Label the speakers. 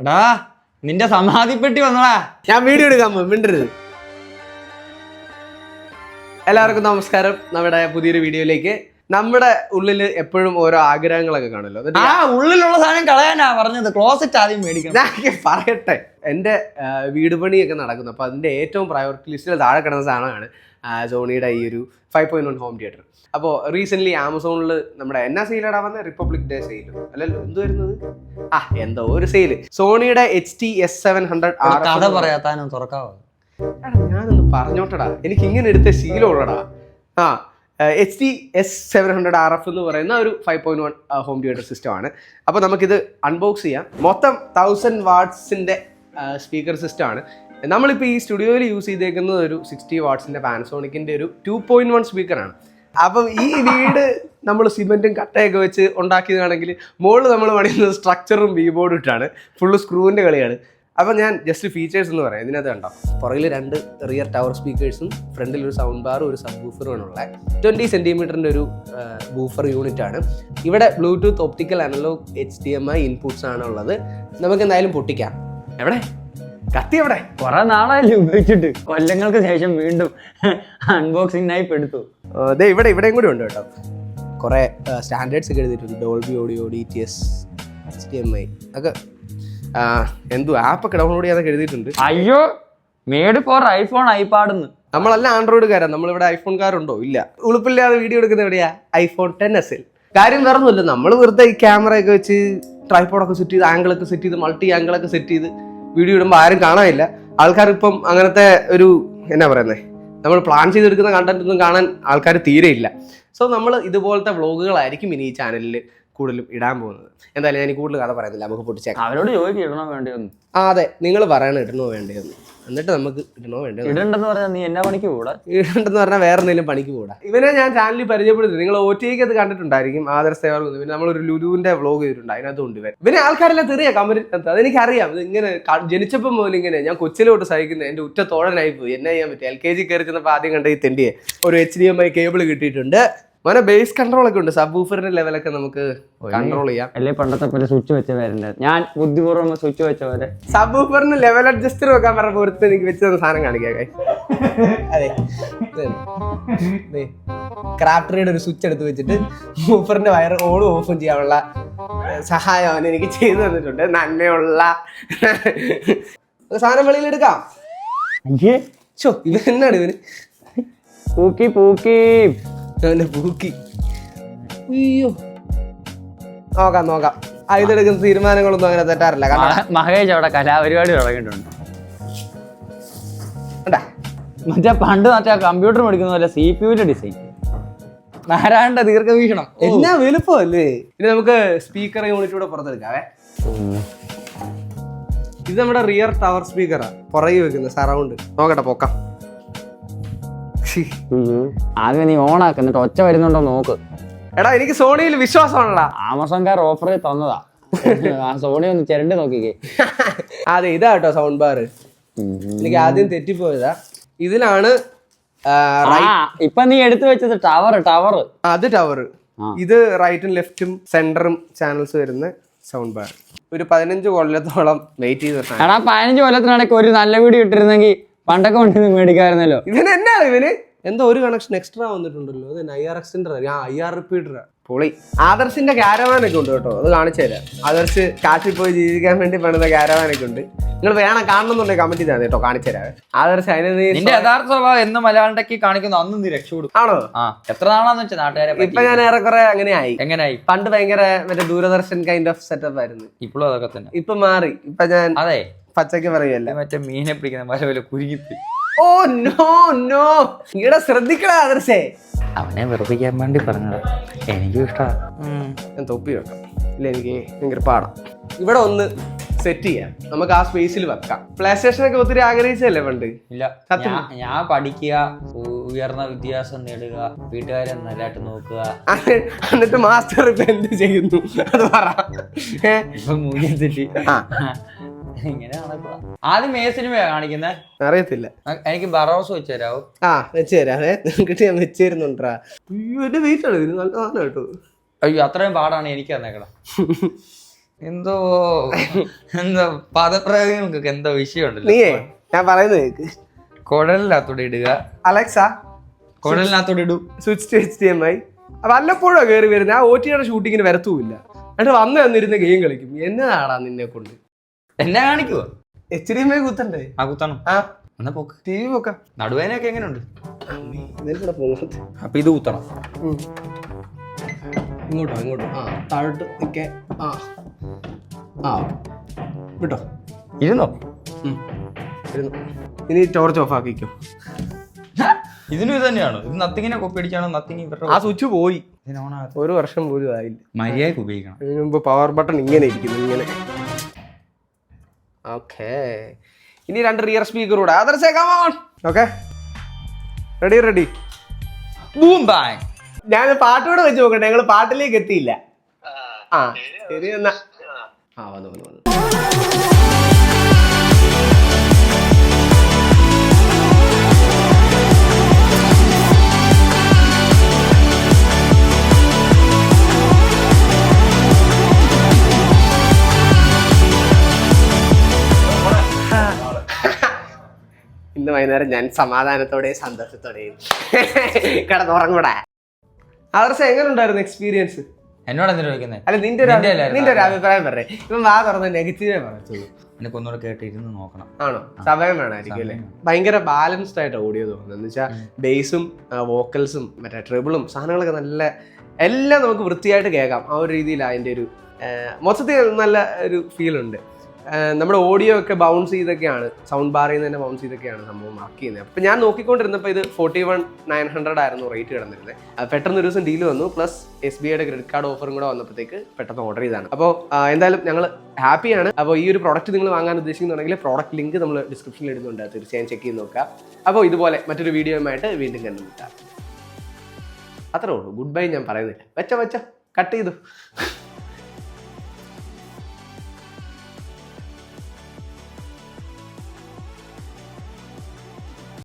Speaker 1: എടാ നിന്റെ സമാധിപ്പെട്ടി വന്നടാ.
Speaker 2: ഞാൻ വീഡിയോ എടുക്കാൻ മിണ്ടരുത്. എല്ലാവർക്കും നമസ്കാരം. നമ്മുടെ പുതിയൊരു വീഡിയോയിലേക്ക്. നമ്മുടെ ഉള്ളിൽ എപ്പോഴും ഓരോ ആഗ്രഹങ്ങളൊക്കെ കാണുമല്ലോ. എന്നിട്ട്
Speaker 1: ആ ഉള്ളിലുള്ള സാധനം കളയാനാ പറഞ്ഞത്. ക്ലോസറ്റ് ആദ്യം മേടിക്കണം.
Speaker 2: ഞാൻ പറയട്ടെ. എന്റെ വീട് പണിയൊക്കെ നടക്കുന്നു. അപ്പോൾ അതിന്റെ ഏറ്റവും പ്രയോറിറ്റി ലിസ്റ്റിൽ താഴെ കിടന്ന സാധനമാണ് സോണിയുടെ ഈ ഒരു five point one home theatre അപ്പോൾ റീസെന്റ്ലി ആമസോണിൽ നമ്മുടെ എന്നാ സെയിലടാ വന്ന? റിപ്പബ്ലിക് ഡേ സെയിൽ അല്ലല്ലോ എന്ത് വരുന്നത്? ആ എന്തോ ഒരു sale സോണിയുടെ H T S seven hundred
Speaker 1: കഥ പറയാത്താനും തുറക്കാവോ?
Speaker 2: ഞാനൊന്ന് പറഞ്ഞോട്ടടാ. എനിക്ക് ഇങ്ങനെ എടുത്ത ശീലമുള്ളടാ. ആ H T S seven hundred R F എന്ന് പറയുന്ന ഒരു five point one home theatre system ആണ്. അപ്പോൾ നമുക്കിത് അൺബോക്സ് ചെയ്യാം. മൊത്തം തൗസൻഡ് വാട്ട്സിന്റെ സ്പീക്കർ സിസ്റ്റം ആണ്. നമ്മളിപ്പോൾ ഈ സ്റ്റുഡിയോയിൽ യൂസ് ചെയ്തേക്കുന്നത് ഒരു സിക്സ്റ്റി വാട്ട്സിന്റെ പാനസോണിക്കിന്റെ ഒരു ടു പോയിന്റ് വൺ സ്പീക്കറാണ് അപ്പം ഈ വീട് നമ്മൾ സിമെന്റും കട്ടയൊക്കെ വെച്ച് ഉണ്ടാക്കിയതാണെങ്കിൽ മുകളിൽ നമ്മൾ പണിയുന്നത് സ്ട്രക്ചറും കീബോർഡും ഇട്ടാണ്. ഫുള്ള് സ്ക്രൂവിന്റെ കളിയാണ്. അപ്പം ഞാൻ ജസ്റ്റ് ഫീച്ചേഴ്സ് എന്ന് പറയാം. ഇതിനകത്ത് കണ്ടോ? പുറകിൽ രണ്ട് റിയർ ടവർ സ്പീക്കേഴ്സും ഫ്രണ്ടിൽ ഒരു സൗണ്ട് ബാറും ഒരു സബ് ബൂഫറും ഉള്ളത്. ട്വന്റി സെന്റിമീറ്ററിന്റെ ഒരു ബൂഫർ യൂണിറ്റ് ആണ്. ഇവിടെ bluetooth optical analogue H D M I inputs ആണ് ഉള്ളത്. നമുക്ക് എന്തായാലും പൊട്ടിക്കാം. എവിടെ? കത്തി എവിടെ?
Speaker 1: കുറെ നാളായില്ലേ ഉപയോഗിച്ചിട്ട്. കൊല്ലങ്ങൾക്ക് ശേഷം വീണ്ടും അൺബോക്സിംഗിനായി പെടുത്തു.
Speaker 2: അതെ ദേ ഇവിടെ ഇവിടെയും കൂടി ഉണ്ട് കേട്ടോ. കുറേ സ്റ്റാൻഡേർഡ്സ് ഒക്കെ എഴുതിയിട്ടുണ്ട്. Dolby audio D T S H D M I ഒക്കെ. എന്തോ ആപ്പൊക്കെ ഡൗൺലോഡ് ചെയ്യാതൊക്കെ എഴുതിയിട്ടുണ്ട്.
Speaker 1: അയ്യോ മേഡ് ഫോർ ഐഫോൺ ഐപാഡെന്ന്
Speaker 2: നമ്മളല്ല ആൻഡ്രോയിഡുകാരാ നമ്മളിവിടെ ഐഫോൺകാരുണ്ടോ ഇല്ല. ഉളുപ്പില്ലാതെ വീഡിയോ എടുക്കുന്ന എവിടെയാ? ഐഫോൺ ടെൻ എസ് എൽ കാര്യം വേറൊന്നുമില്ല. നമ്മൾ വെറുതെ ഈ ക്യാമറയൊക്കെ വെച്ച് ട്രൈപ്പോഡൊക്കെ സെറ്റ് ചെയ്ത് ആംഗിളൊക്കെ സെറ്റ് ചെയ്ത് മൾട്ടി ആംഗിളൊക്കെ സെറ്റ് ചെയ്ത് വീഡിയോ ഇടുമ്പോൾ ആരും കാണാനില്ല. ആൾക്കാർ ഇപ്പം അങ്ങനത്തെ ഒരു എന്നാ പറയുന്നത് നമ്മൾ പ്ലാൻ ചെയ്തെടുക്കുന്ന കണ്ടന്റ് ഒന്നും കാണാൻ ആൾക്കാർ തീരെ ഇല്ല. സോ നമ്മൾ ഇതുപോലത്തെ വ്ളോഗുകളായിരിക്കും ഇനി ഈ ചാനലിൽ കൂടുതലും ഇടാൻ പോകുന്നത്. എന്തായാലും ഞാൻ കൂടുതൽ കഥ പറയുന്നില്ല. നമുക്ക് പൊട്ടിച്ചേക്കാം.
Speaker 1: അവരോട് ചോദിക്കും വേണ്ടിയൊന്നും
Speaker 2: ആ അതെ. നിങ്ങൾ പറയണം ഇടണോ വേണ്ടതെന്ന് എന്നിട്ട് നമുക്ക് ഇടണോ വേണ്ടത്
Speaker 1: ഇടണ്ടെന്ന് പറഞ്ഞാൽ നീ എന്നാ പണിക്ക് കൂടാ
Speaker 2: ഇടണ്ടെന്ന് പറഞ്ഞാൽ വേറെ എന്തെങ്കിലും പണിക്ക് കൂടാ ഇവനെ ഞാൻ ചാനലിൽ പരിചയപ്പെടുത്തി നിങ്ങൾ ഒ ടി അത് കണ്ടിട്ടുണ്ടായിരിക്കും. ആദർശ സേവർ പിന്നെ നമ്മളൊരു ലുലുവിന്റെ വ്ളോഗ് ചെയ്തിട്ടുണ്ട്. അതിനകത്ത് ഉണ്ട് ഇവൻ. ഇവനെ ആൾക്കാരെല്ലാം തെറിയാ കമന്റ് അതെനിക്കറിയാം ഇത് ഇങ്ങനെ ജനിച്ചപ്പം മുതൽ ഇങ്ങനെ ഞാൻ കൊച്ചിലോട്ട് സഹിക്കുന്നത് എന്റെ ഉറ്റ തോഴനായി പോയി. എന്നെ ചെയ്യാൻ പറ്റും. എൽ കെ ജി കയറി ചെന്നപ്പോൾ ആദ്യം കണ്ട ഈ തെണ്ടിയെ. ഒരു H D M I cable കിട്ടിയിട്ടുണ്ട്. മോനെ ബേസ് കൺട്രോൾ ഒക്കെ ഉണ്ട്. സബ് ഊഫറിന്റെ ലെവലൊക്കെ നമുക്ക് കൺട്രോൾ ചെയ്യാം.
Speaker 1: അല്ലേ പണ്ടത്തെ പോലെ സ്വിച്ച് വെച്ച വരണ്ട ഞാൻ ബുദ്ധിപൂർവം സ്വിച്ച് വെച്ച പോലെ
Speaker 2: സബ് ഊഫറിന് ലെവൽ അഡ്ജസ്റ്റർ വെക്കാൻ പറഞ്ഞ ഒരുത്ത് എനിക്ക് വെച്ച് തന്ന സാധനം കാണിക്കാം. അതെ. ക്രാഫ്റ്ററിയുടെ ഒരു സ്വിച്ച് എടുത്ത് വെച്ചിട്ട് ഊഫറിന്റെ വയർ ഓണും ഓഫും ചെയ്യാനുള്ള സഹായം അവൻ എനിക്ക് ചെയ്തു തന്നിട്ടുണ്ട്. നന്മയുള്ള സാധനം വെളിയിൽ ചോ ഇവൻ എന്നാണ് ഇവന്?
Speaker 1: പൂക്കി പൂക്കി.
Speaker 2: അവന്റെ പൂക്കി. അയ്യോ. നോക്കാം നോക്കാം. അതിലെടുക്കുന്ന തീരുമാനങ്ങളൊന്നും അങ്ങനെ തെറ്റാറില്ല കാരണം
Speaker 1: മഹേഷ് അവിടെ കലാപരിപാടി തുടങ്ങിയിട്ടുണ്ട്.
Speaker 2: കണ്ടാ?
Speaker 1: മറ്റേ പണ്ട് മറ്റേ കമ്പ്യൂട്ടർ മേടിക്കുന്ന പോലെ സി പി യുവിന്റെ ഡിസൈൻ നാരായണന്റെ ദീർഘവീക്ഷണം.
Speaker 2: എന്നാ വലുപ്പമല്ലേ? ഇനി നമുക്ക് സ്പീക്കർ യൂണിറ്റ് കൂടെ പുറത്തെടുക്കാവേ. ഇത് നമ്മുടെ റിയർ ടവർ സ്പീക്കറാണ് പുറകെ വെക്കുന്ന സറൗണ്ട് നോക്കട്ടെ പൊക്കാം.
Speaker 1: ആദ്യം നീ ഓൺ ആക്ക് എന്നിട്ട് ഒച്ച വരുന്നുണ്ടോ നോക്ക്.
Speaker 2: എടാ എനിക്ക് സോണിയിൽ വിശ്വാസമാണല്ലോ
Speaker 1: ആമസോൺകാർ ഓഫർ തന്നതാ. ആ സോണി ഒന്ന് ചിരണ്ടി നോക്കിക്കേ.
Speaker 2: അതെ ഇതാ കേട്ടോ സൗണ്ട് ബാർ എനിക്ക് ആദ്യം തെറ്റിപ്പോയതാ. ഇതിലാണ്
Speaker 1: ഇപ്പൊ നീ എടുത്തു വെച്ചത് ടവർ ടവർ
Speaker 2: അത് ടവർ ഇത് റൈറ്റും ലെഫ്റ്റും സെന്ററും ചാനൽസ് വരുന്ന സൗണ്ട് ബാർ ഒരു പതിനഞ്ച് കൊല്ലത്തോളം വെയിറ്റ് ചെയ്തിട്ടാണ്.
Speaker 1: എടാ പതിനഞ്ച് കൊല്ലത്തിനിടയ്ക്ക് ഒരു നല്ല വീഡിയോ ഇട്ടിരുന്നെങ്കിൽ പണ്ടൊക്കെ വണ്ടി മേടിക്കായിരുന്നല്ലോ
Speaker 2: ഇവന് എന്നാണ് ഇവന്? എന്തോ ഒരു കണക്ഷൻ എക്സ്ട്രാ വന്നിട്ടുണ്ടല്ലോ. അത് ഐ ആർ എക്സിന്റെ ആ ഐ ആർ റിപ്പീറ്റർ പൊളി. ആദർശിന്റെ കാരവാനൊക്കെ ഉണ്ട് കേട്ടോ. അത് കാണിച്ചു തരാം. ആദർശ് കാട്ടിൽ പോയി ജീവിക്കാൻ വേണ്ടി പണിത കാരവാനൊക്കെ ഉണ്ട്. നിങ്ങൾ വേണം കാണണമെന്നുണ്ടെങ്കിൽ കമന്റ് ചെയ്താൽ കേട്ടോ. കാണിച്ചു തരാം. ആദർശ് അതിന് നീ
Speaker 1: നിന്റെ യഥാർത്ഥ സ്വഭാവം എന്ന് മലയാളിക്ക് കാണിക്കുന്നു. അന്ന് നീ രക്ഷപ്പെടും.
Speaker 2: ആണോ?
Speaker 1: ആ എത്ര നാളാന്ന് വെച്ചാൽ നാട്ടുകാരെ
Speaker 2: ഇപ്പൊ ഞാൻ ഏറെക്കുറെ അങ്ങനെയായി. ആയി
Speaker 1: എങ്ങനെയായി?
Speaker 2: പണ്ട് ഭയങ്കര മറ്റേ ദൂരദർശൻ കൈൻഡ് ഓഫ് സെറ്റപ്പ് ആയിരുന്നു.
Speaker 1: ഇപ്പോഴും അതൊക്കെ തന്നെ.
Speaker 2: ഇപ്പൊ മാറി. ഇപ്പൊ ഞാൻ
Speaker 1: അതെ.
Speaker 2: പച്ചക്ക് പറയല്ല
Speaker 1: മറ്റേ മീനെ പിടിക്കുന്ന പല പോലെ കുരുങ്ങിപ്പോയി.
Speaker 2: Oh no no. ഇവിടെ ശ്രദ്ധിക്കണ ആദർശേ.
Speaker 1: അവനെ വെറുപ്പിക്കാൻ വേണ്ടി പറഞ്ഞത്. എനിക്കും ഇഷ്ടമാണ്
Speaker 2: ഞാൻ തൊപ്പി വെക്കാം. ഇല്ല എനിക്ക് ഭയങ്കര പാടാം. ഇവിടെ ഒന്ന് സെറ്റ് ചെയ്യാം. നമുക്ക് ആ സ്പേസിൽ വെക്കാം. പ്ലേ സ്റ്റേഷൻ ഒക്കെ ഒത്തിരി ആഗ്രഹിച്ചല്ലേ പണ്ട്?
Speaker 1: ഇല്ല ഞാൻ- പഠിക്കുക ഉയർന്ന വിദ്യാഭ്യാസം നേടുക വീട്ടുകാരെ നല്ലതായിട്ട് നോക്കുക.
Speaker 2: എന്നിട്ട് മാസ്റ്റർ ഇപ്പൊ എന്ത് ചെയ്യുന്നു? അത് പറ. ഏ?
Speaker 1: ഇപ്പൊ മൂല്യം തെറ്റി.
Speaker 2: ആ
Speaker 1: ഇങ്ങനെ നടക്കുക ആദ്യം ഏത് സിനിമയാ കാണിക്കുന്നത്
Speaker 2: അറിയത്തില്ല.
Speaker 1: എനിക്ക് ബറോസ് വെച്ച് തരാവോ?
Speaker 2: ആ വെച്ച് തരാം. ഏ ഞാൻ വെച്ച് തരുന്നുണ്ടാ. അയ്യോ എന്റെ വെയിറ്റ് ആണ്. ഇതിന് നല്ല സാധനം കേട്ടോ.
Speaker 1: അയ്യോ അത്രയും പാടാണ് എനിക്ക് തന്നേക്കണം എന്തോ എന്തോ പദപ്രയോഗങ്ങൾക്ക് എന്തോ വിഷയമുണ്ടല്ലോ.
Speaker 2: നീയേ ഞാൻ പറയുന്നത് കേക്ക്.
Speaker 1: കുഴലിനകത്തോടെ ഇടുക.
Speaker 2: അലക്സ
Speaker 1: കുഴലിനകത്തോടെ ഇടൂ.
Speaker 2: Switch to H D M I വല്ലപ്പോഴോ കയറി വരുന്നത് ആ ഒ ടിയുടെ ഷൂട്ടിങ്ങിന് വരത്തുമില്ല എന്നിട്ട് വന്ന് തന്നിരുന്ന ഗെയിം കളിക്കും. എന്നതാടാ നിന്നെ കൊണ്ട്?
Speaker 1: എന്നെ കാണിക്കുവോ
Speaker 2: എച്ച് ഡി എം ഐ കുത്തണ്ടേ?
Speaker 1: ആ കുത്തണം.
Speaker 2: ആ.
Speaker 1: എന്നാ പോക്ക്.
Speaker 2: ടി വി പോക്കാം
Speaker 1: നടുവേനൊക്കെ എങ്ങനെയുണ്ട്?
Speaker 2: ഇതിലൂടെ പോകുന്നത്.
Speaker 1: അപ്പൊ ഇത് കുത്തണം.
Speaker 2: ഇങ്ങോട്ടോ ഇങ്ങോട്ടോ. ആ. താഴോട്ട് നിൽക്കേ ആ. ആ. വിട്ടോ.
Speaker 1: ഇരുന്നോ.
Speaker 2: ഇനി ടോർച്ച് ഓഫ് ആക്കിക്കോ
Speaker 1: ഇതിനും ഇത് തന്നെയാണോ? ഇത് നത്തിങ്ങിനെ കോപ്പി അടിച്ചാണോ? നത്തിങ് ഇവരുടെ
Speaker 2: ആ സ്വിച്ച് പോയി. ഒരു വർഷം പോലും ആയില്ല.
Speaker 1: മര്യാദയ്ക്ക് ഉപയോഗിക്കണം.
Speaker 2: ഇതിനു മുമ്പ് പവർ ബട്ടൺ ഇങ്ങനെ ഇരിക്കുന്നു ഇങ്ങനെ. ഓക്കേ ഇനി രണ്ട് റിയർ സ്പീക്കർ കൂടെ. ആദർശേക്കാമോൺ okay ready ready
Speaker 1: boom bang
Speaker 2: ഞാൻ പാട്ടോട് വെച്ച് നോക്കട്ടെ. ഞങ്ങൾ പാട്ടിലേക്ക് എത്തിയില്ല. ആ ശരി എന്നാ. ആ വന്നു വന്നു വന്നു. ഇന്ന് വൈകുന്നേരം ഞാൻ സമാധാനത്തോടെയും സന്തോഷത്തോടെയും കിടന്നുറങ്ങൂടാ. ആദർശ എങ്ങനെ ഉണ്ടായിരുന്നു എക്സ്പീരിയൻസ്
Speaker 1: എന്നോട് എന്തിനാ ചോദിക്കുന്നത്
Speaker 2: അല്ല നിന്റെ ഒരു
Speaker 1: നിന്റെ അല്ലായിരുന്നു.
Speaker 2: നിന്റെ ഒരു അഭിപ്രായം? പറയേ. ഇപ്പം വാ തുറന്ന് നെഗറ്റീവേ പറയത്തുള്ളൂ.
Speaker 1: എനിക്ക് ഒന്നുകൂടെ കേട്ട് നോക്കണം.
Speaker 2: ആണോ? സമയം വേണമായിരിക്കും അല്ലേ? ഭയങ്കര ബാലൻസ്ഡ് ആയിട്ട് ഓഡിയോ തോന്നുന്നത്. എന്ന് വെച്ചാൽ ബേസും വോക്കൽസും മറ്റേ ട്രിബിളും സാധനങ്ങളൊക്കെ നല്ല എല്ലാം നമുക്ക് വൃത്തിയായിട്ട് കേൾക്കാം. ആ ഒരു രീതിയിൽ അതിന്റെ ഒരു ആ, മൊത്തത്തിൽ നല്ല ഒരു ഫീൽ ഉണ്ട്. നമ്മുടെ ഓഡിയോ ഒക്കെ ബൗൺസ് ചെയ്തൊക്കെയാണ്. സൗണ്ട് ബാറിൽ നിന്ന് തന്നെ ബൗൺസ് ചെയ്തൊക്കെയാണ് സംഭവം മാർക്ക് ചെയ്യുന്നത്. അപ്പം ഞാൻ നോക്കിക്കൊണ്ടിരുന്നപ്പോൾ ഇത് ഫോർട്ടി വൺ നയൻ ഹൺഡ്രഡ് ആയിരുന്നു റേറ്റ് കിടന്നിരുന്നത്. പെട്ടെന്ന് ഒരു ദിവസം ഡീൽ വന്നു. പ്ലസ് എസ് ബി ഐയുടെ ക്രെഡിറ്റ് കാർഡ് ഓഫറും കൂടെ വന്നപ്പോഴത്തേക്ക് പെട്ടെന്ന് ഓർഡർ ചെയ്താണ് അപ്പോൾ എന്തായാലും ഞങ്ങൾ ഹാപ്പിയാണ് അപ്പോൾ ഈ ഒരു പ്രോഡക്റ്റ് നിങ്ങൾ വാങ്ങാൻ ഉദ്ദേശിക്കുന്നുണ്ടെങ്കിൽ പ്രോഡക്റ്റ് ലിങ്ക് നമ്മൾ ഡിസ്ക്രിപ്ഷനിൽ ഇടുന്നുണ്ട്. തീർച്ചയായും ചെക്ക് ചെയ്ത് നോക്കുക. അപ്പോൾ ഇതുപോലെ മറ്റൊരു വീഡിയോയുമായിട്ട് വീണ്ടും കണ്ടുമുട്ടാം. അത്രേ ഉള്ളൂ. ഗുഡ് ബൈ ഞാൻ പറയുന്നില്ല. വെച്ച വെച്ച. കട്ട് ചെയ്തു.